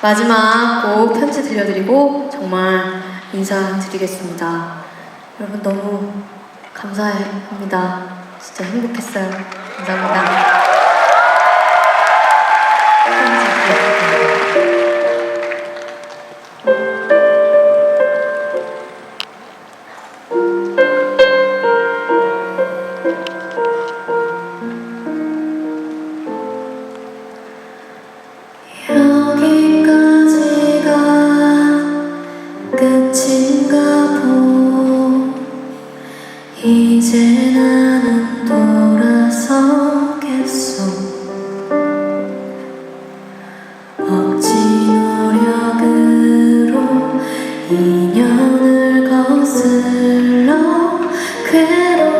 마지막 곡 편지 들려드리고 정말 인사드리겠습니다. 여러분 너무 감사합니다. 진짜 행복했어요. 감사합니다. 거슬러 괴롭